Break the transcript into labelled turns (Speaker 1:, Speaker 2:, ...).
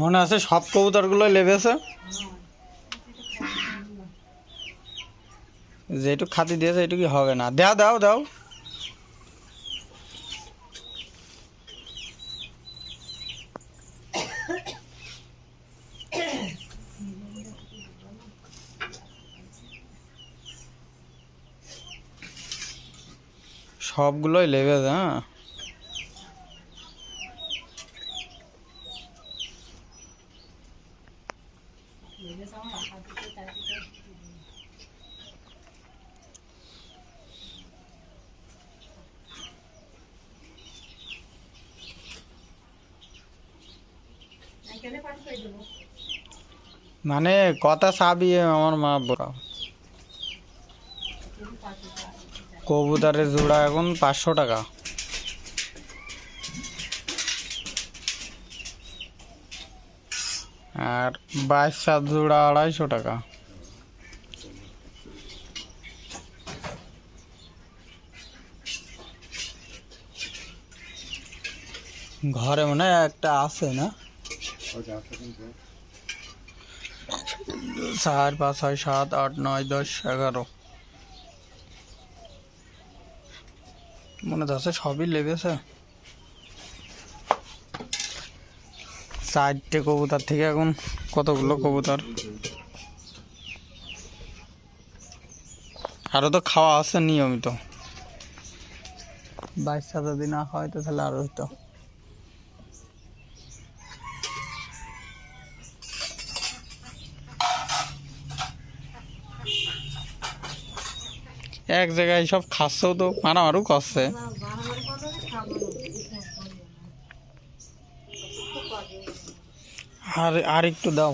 Speaker 1: মনে আছে সব কবুতরগুলো লেবেছে? যেটুক খাতি দিয়েছে এটুকু হবে না। দাও দাও দাও। সবগুলোই লেবেছে হ্যাঁ। মানে কথা চাবি আমার মা বড় কবুতরের জোড়া এখন পাঁচশো টাকা। আর বাইশ সাত জোড়া আড়াইশো টাকা। ঘরে মনে হয় একটা আছে না? চার, পাঁচ, ছয়, সাত, আট, নয়, দশ, এগারো। মনে আছে সবই লেগেছে। চারটে কবুতর থেকে এখন কতগুলো কবুতর? আরও তো খাওয়া আছে নিয়মিত। বাইশ সাত দিন হয় তো তাহলে আরও হইতো। এক জায়গায় সব খাচ্ছেও তো মারামারও করছে। আর আর একটু দাও।